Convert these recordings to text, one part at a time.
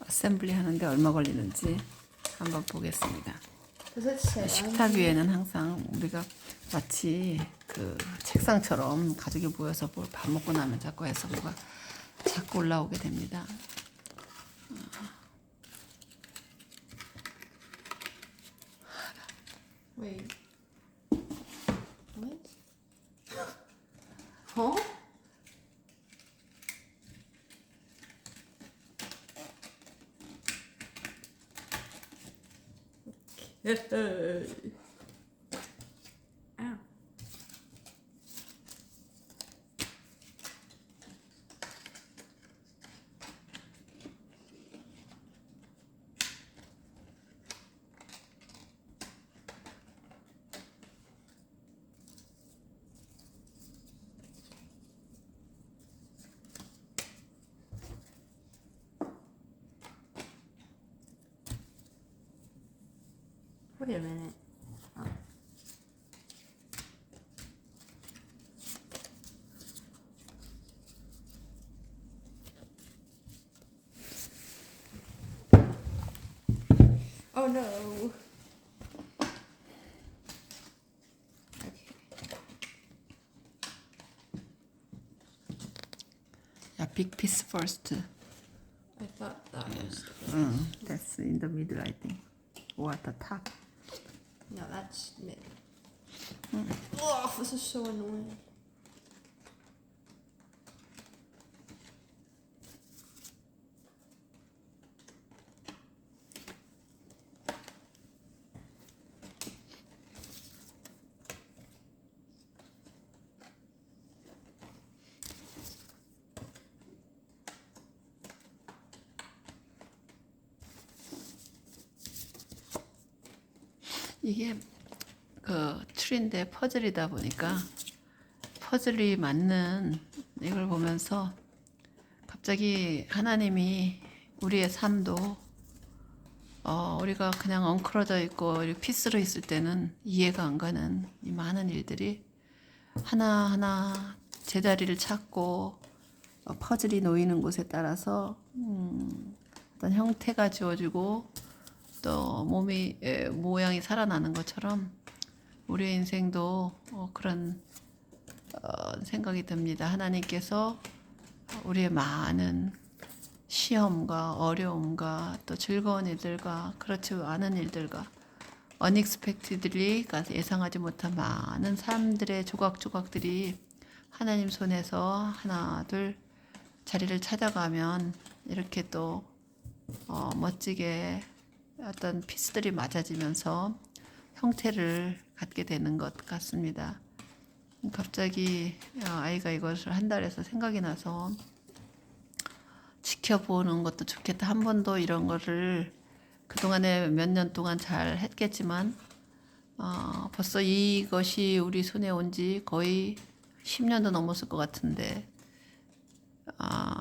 어셈블리 하는데 얼마 걸리는지 한번 보겠습니다. On 식탁 위에는 항상 우리가 마치 그 책상처럼 가족이 모여서 뭘 밥 먹고 나면 자꾸 해서 뭐가 자꾸 올라오게 됩니다. Wait. esta Wait a minute. Oh. Oh no. Okay. 야, big piece first. I thought that was. 응, mm. that's in the middle, I think. Or at the top. No, that's mid. Mm. Oh, for så så nogen. 이게 그 트리인데 퍼즐이다 보니까 퍼즐이 맞는 이걸 보면서 갑자기 하나님이 우리의 삶도 어, 우리가 그냥 엉클어져 있고 피스로 있을 때는 이해가 안 가는 이 많은 일들이 하나하나 제자리를 찾고 어, 퍼즐이 놓이는 곳에 따라서 음, 어떤 형태가 지워지고 또 몸이 에, 모양이 살아나는 것처럼 우리의 인생도 어, 그런 어, 생각이 듭니다. 하나님께서 우리의 많은 시험과 어려움과 또 즐거운 일들과 그렇지 않은 일들과 unexpectedly 그러니까 예상하지 못한 많은 사람들의 조각조각들이 하나님 손에서 하나 둘 자리를 찾아가면 이렇게 또 어, 멋지게 어떤 피스들이 맞아지면서 형태를 갖게 되는 것 같습니다. 갑자기 어, 아이가 이것을 한 달에서 생각이 나서 지켜보는 것도 좋겠다. 한 번도 이런 거를 그동안에 몇 년 동안 잘 했겠지만 어, 벌써 이것이 우리 손에 온 지 거의 10년도 넘었을 것 같은데 아,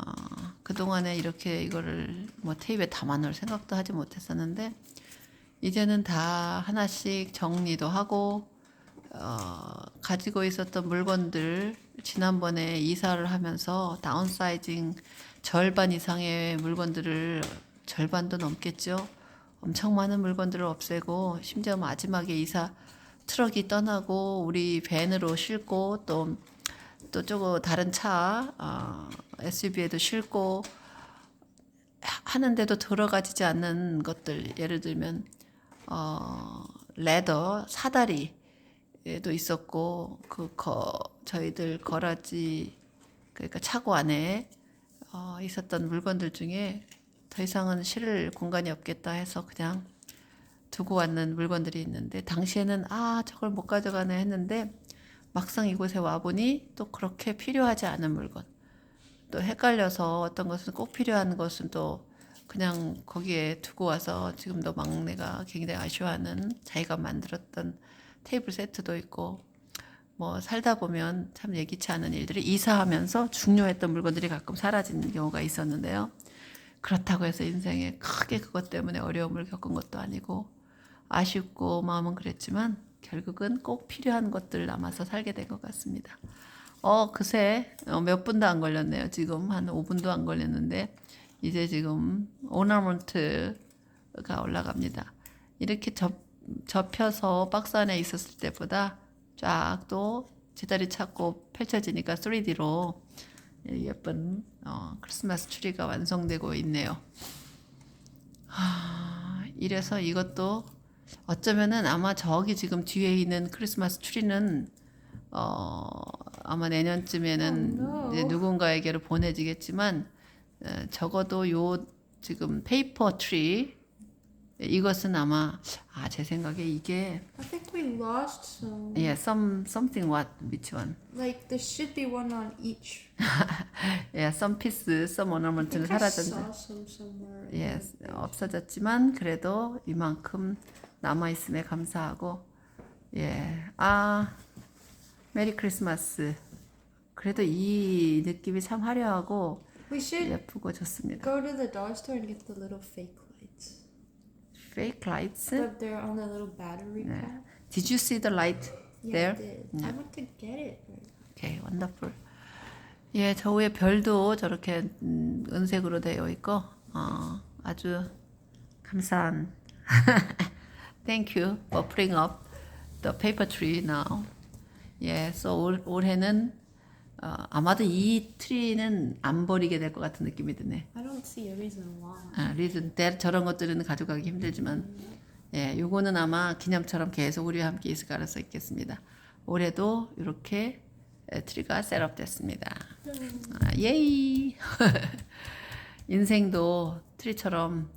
그동안에 이렇게 이거를 뭐 테이프에 담아 놓을 생각도 하지 못했었는데 이제는 다 하나씩 정리도 하고 어, 가지고 있었던 물건들 지난번에 이사를 하면서 다운사이징 절반 이상의 물건들을 절반도 넘겠죠. 엄청 많은 물건들을 없애고 심지어 마지막에 이사 트럭이 떠나고 우리 밴으로 싣고 또 또 조금 다른 차 어, SUV에도 싣고 하- 하는데도 들어가지지 않는 것들 예를 들면 어, 레더 사다리도 있었고 그 거, 저희들 거라지 그러니까 차고 안에 어, 있었던 물건들 중에 더 이상은 실을 공간이 없겠다 해서 그냥 두고 왔는 물건들이 있는데 당시에는 아 저걸 못 가져가네 했는데 막상 이곳에 와보니 또 그렇게 필요하지 않은 물건 또 헷갈려서 어떤 것은 꼭 필요한 것은 또 그냥 거기에 두고 와서 지금도 막내가 굉장히 아쉬워하는 자기가 만들었던 테이블 세트도 있고 뭐 살다 보면 참 예기치 않은 일들이 이사하면서 중요했던 물건들이 가끔 사라지는 경우가 있었는데요. 그렇다고 해서 인생에 크게 그것 때문에 어려움을 겪은 것도 아니고 아쉽고 마음은 그랬지만 결국은 꼭 필요한 것들 남아서 살게 된 것 같습니다. 어, 그새 어, 몇 분도 안 걸렸네요. 지금 한 5분도 안 걸렸는데 이제 지금 오너먼트가 올라갑니다. 이렇게 접, 접혀서 박스 안에 있었을 때보다 쫙 또 제자리 찾고 펼쳐지니까 3D로 예쁜 어, 크리스마스 트리가 완성되고 있네요. 하, 이래서 이것도 어쩌면은 아마 저기 지금 뒤에 있는 크리스마스 트리는 어, 아마 내년쯤에는 Oh, no. 누군가에게로 보내지겠지만 어, 적어도 요 지금 페이퍼 트리 이것은 아마 아 제 생각에 이게 I think we lost some. 예 some something what which one Like there should be one on each. 예 some piece some ornament는 somewhere. 예 없어졌지만 그래도 이만큼 남아 있음에 감사하고 예 아 메리 크리스마스 그래도 이 느낌이 참 화려하고 We should 예쁘고 좋습니다. go to the dollar store and get the little fake lights. Fake lights. The, they're on the little battery Yeah. pack. Did you see the light Yeah, there? I did. I went to get it. Okay, wonderful. 예, 저 위에 별도 저렇게 음, 은색으로 되어 있고 어, 아주 감사한 Thank you for putting up the paper tree now. 예, so 올, 올해는 어, 아마도 이 트리는 안 버리게 될 것 같은 느낌이 드네. I don't see a reason why. 아, 리즌 때 저런 것들은 가져가기 힘들지만 예, 요거는 아마 기념처럼 계속 우리와 함께 있을 가능성이 있겠습니다. 올해도 이렇게 에, 트리가 셋업됐습니다. 아, 예이! 인생도 트리처럼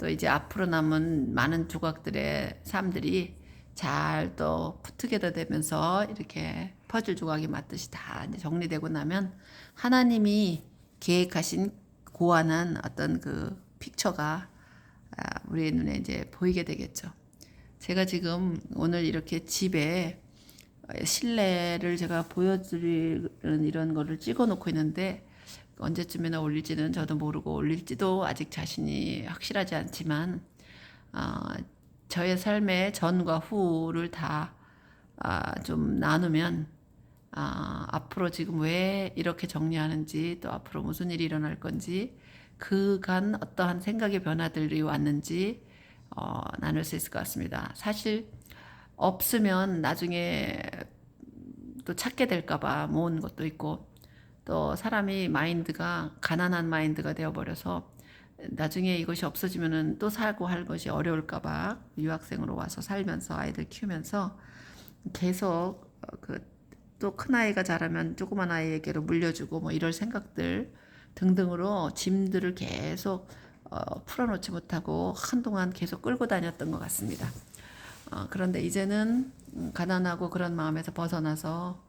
또 이제 앞으로 남은 많은 조각들의 삶들이 잘 또 푸트게더 되면서 이렇게 퍼즐 조각이 맞듯이 다 정리되고 나면 하나님이 계획하신 고안한 어떤 그 픽처가 아, 우리 눈에 이제 보이게 되겠죠. 제가 지금 오늘 이렇게 집에 실내를 제가 보여드리는 이런 거를 찍어 놓고 있는데 언제쯤이나 올릴지는 저도 모르고 올릴지도 아직 자신이 확실하지 않지만 아, 저의 삶의 전과 후를 다 아, 좀 나누면 아, 앞으로 지금 왜 이렇게 정리하는지 또 앞으로 무슨 일이 일어날 건지 그간 어떠한 생각의 변화들이 왔는지 어, 나눌 수 있을 것 같습니다. 사실 없으면 나중에 또 찾게 될까봐 모은 것도 있고 또 사람이 마인드가 가난한 마인드가 되어버려서 나중에 이것이 없어지면은 또 살고 할 것이 어려울까봐 유학생으로 와서 살면서 아이들 키우면서 계속 그 또 큰 아이가 자라면 조그만 아이에게로 물려주고 뭐 이럴 생각들 등등으로 짐들을 계속 어, 풀어놓지 못하고 한동안 계속 끌고 다녔던 것 같습니다. 어, 그런데 이제는 음, 가난하고 그런 마음에서 벗어나서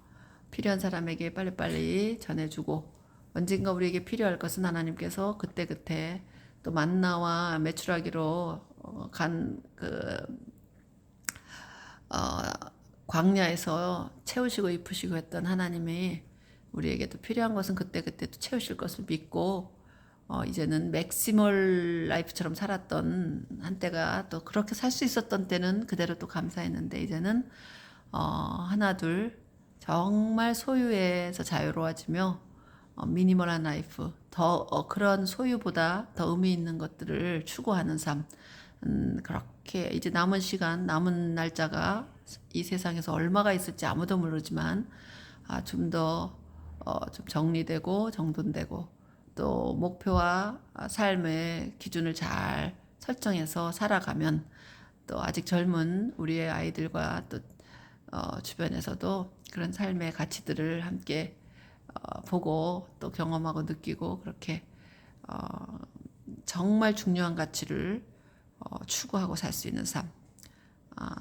필요한 사람에게 빨리빨리 전해주고 언젠가 우리에게 필요할 것은 하나님께서 그때그때 또 만나와 매출하기로 어, 간그 어, 광야에서 채우시고 입으시고 했던 하나님이 우리에게도 필요한 것은 그때그때 또 채우실 것을 믿고 어, 이제는 맥시멀 라이프처럼 살았던 한때가 또 그렇게 살 수 있었던 때는 그대로 또 감사했는데 이제는 어, 하나 둘 정말 소유에서 자유로워지며 어, 미니멀한 라이프 더 어, 그런 소유보다 더 의미 있는 것들을 추구하는 삶. 음, 그렇게 이제 남은 시간 남은 날짜가 이 세상에서 얼마가 있을지 아무도 모르지만 아, 좀더 어, 좀 정리되고 정돈되고 또 목표와 삶의 기준을 잘 설정해서 살아가면 또 아직 젊은 우리의 아이들과 또 어, 주변에서도 그런 삶의 가치들을 함께 어, 보고 또 경험하고 느끼고 그렇게 어, 정말 중요한 가치를 어, 추구하고 살 수 있는 삶, 아,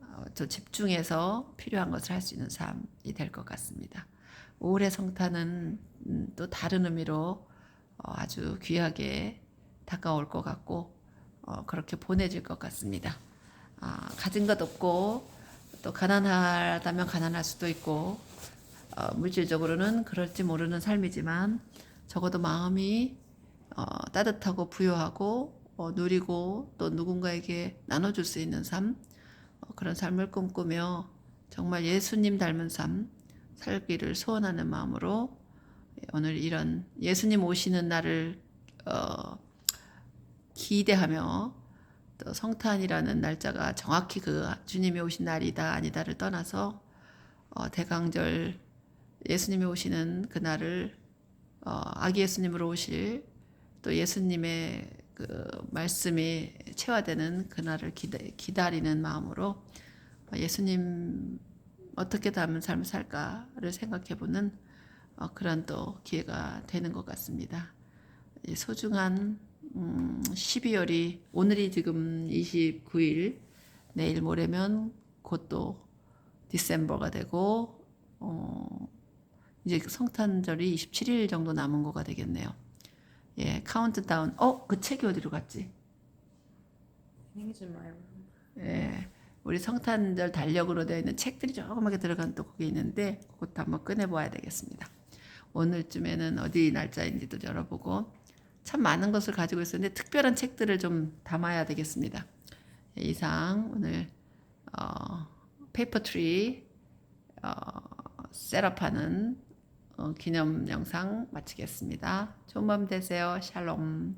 어, 또 집중해서 필요한 것을 할 수 있는 삶이 될 것 같습니다. 올해 성탄은 음, 또 다른 의미로 어, 아주 귀하게 다가올 것 같고 어, 그렇게 보내질 것 같습니다. 아, 가진 것 없고 또 가난하다면 가난할 수도 있고 어, 물질적으로는 그럴지 모르는 삶이지만 적어도 마음이 어, 따뜻하고 부유하고 어, 누리고 또 누군가에게 나눠줄 수 있는 삶 어, 그런 삶을 꿈꾸며 정말 예수님 닮은 삶 살기를 소원하는 마음으로 오늘 이런 예수님 오시는 날을 어, 기대하며 또 성탄이라는 날짜가 정확히 그 주님이 오신 날이다 아니다를 떠나서 어, 대강절 예수님이 오시는 그날을 어, 아기 예수님으로 오실 또 예수님의 그 말씀이 체화되는 그날을 기다, 기다리는 마음으로 어, 예수님 어떻게 닮은 삶을 살까를 생각해보는 어, 그런 또 기회가 되는 것 같습니다. 이 소중한 음, 12월이 오늘이 지금 29일 내일 모레면 곧 또 디셈버가 되고 어, 이제 성탄절이 27일 정도 남은 거가 되겠네요. 예, 카운트다운. 어, 그 책이 어디로 갔지? 예, 우리 성탄절 달력으로 되어 있는 책들이 조그맣게 들어간 또 그게 있는데 그것도 한번 꺼내 보아야 되겠습니다. 오늘쯤에는 어디 날짜인지도 열어보고 참 많은 것을 가지고 있었는데 특별한 책들을 좀 담아야 되겠습니다. 예, 이상 오늘 어, 페이퍼트리 어, 셋업하는 어, 기념 영상 마치겠습니다. 좋은 밤 되세요. 샬롬.